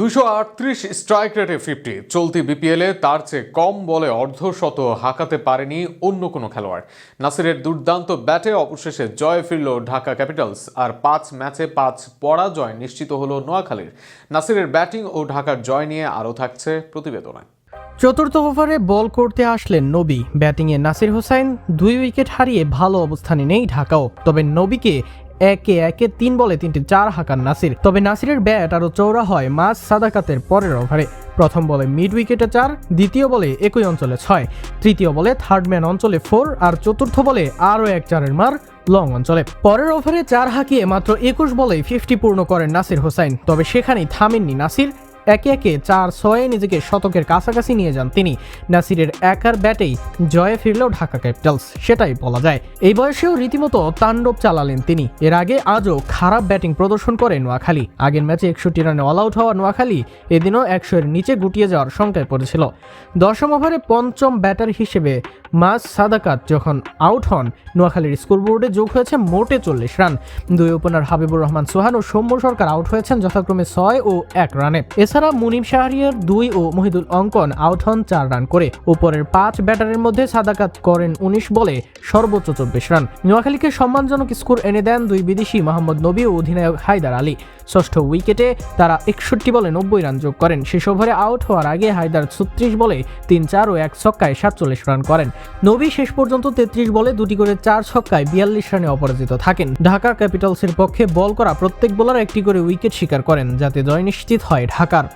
দুশো আটত্রিশ স্ট্রাইক রেটে ফিফটি চলতি বিপিএলে তার চেয়ে কম বলে অর্ধশত হাঁকাতে পারেনি অন্য কোনো খেলোয়াড়। নাসিরের দুর্দান্ত ব্যাটে অবশেষে জয় ফিরল ঢাকা ক্যাপিটালস আর পাঁচ ম্যাচে পাঁচ পরাজয় নিশ্চিত হলো নোয়াখালীর। নাসিরের ব্যাটিং ও ঢাকার জয় নিয়ে আরও থাকছে প্রতিবেদনে চতুর্থ ওভারে বল করতে আসলেন নবী। ব্যাটিংয়ে নাসির হোসাইন দুই উইকেট হারিয়ে ভালো অবস্থানে নেই ঢাকাও। তবে নবীকে একে একে তিন বলে তিনটি চার হাঁকান নাসির। তবে নাসিরের ব্যাট আরও চৌড়া হয় মাস সাদাকাতের পরের ওভারে। প্রথম বলে মিড উইকেটে চার, দ্বিতীয় বলে একই অঞ্চলে ছয়, তৃতীয় বলে থার্ড ম্যান অঞ্চলে ফোর, আর চতুর্থ বলে আরও এক চারের মার লং অঞ্চলে। পরের ওভারে চার হাঁকিয়ে মাত্র একুশ বলে ফিফটি পূর্ণ করেন নাসির হোসাইন। তবে সেখানেই থামেননি নাসির একে একে চার ছয়ে নিজেকে শতকের কাছাকাছি নিয়ে যান তিনি। নাসিরের একার ব্যাটেই জয়ে ফিরলেও ঢাকা ক্যাপিটালস, সেটাই বলা যায়। এই বয়সেও রীতিমতো তাণ্ডব চালালেন তিনি। এর আগে আজও খারাপ ব্যাটিং প্রদর্শন করে নোয়াখালী। আগের ম্যাচে একষট্টি রানে অল আউট হওয়া নোয়াখালী এদিনও একশো এর নিচে গুটিয়ে যাওয়ার শঙ্কায় পড়েছিল। দশম ওভারে পঞ্চম ব্যাটার হিসেবে মাস সাদাকাত যখন আউট হন, নোয়াখালীর স্কোর বোর্ডে যোগ হয়েছে মোটে চল্লিশ রান। দুই ওপেনার হাবিবুর রহমান সোহান ও সৌম্য সরকার আউট হয়েছেন যথাক্রমে ছয় ও এক রানে। এছাড়া মুনিম শাহরিয়ার দুই ও মহিদুল অঙ্কন আউট হন চার রান করে। উপরের পাঁচ ব্যাটারের মধ্যে সাদাকাত করেন উনিশ বলে সর্বোচ্চ চব্বিশ রান। নোয়াখালীকে সম্মানজনক স্কোর এনে দেন দুই বিদেশি মোহাম্মদ নবী ও অধিনায়ক হায়দার আলী। ষষ্ঠ উইকেটে তারা একষট্টি বলে নব্বই রান যোগ করেন। শেষ ওভারে আউট হওয়ার আগে হায়দার ছত্রিশ বলে তিন চার ও এক ছক্কায় সাতচল্লিশ রান করেন। নবী শেষ পর্যন্ত তেত্রিশ বলে দুটি করে চার ছক্কায় বিয়াল্লিশ রানে অপরাজিত থাকেন। ঢাকা ক্যাপিটালসের পক্ষে বল করা প্রত্যেক বোলার একটি করে উইকেট শিকার করেন, যাতে জয় নিশ্চিত হয় ঢাকার।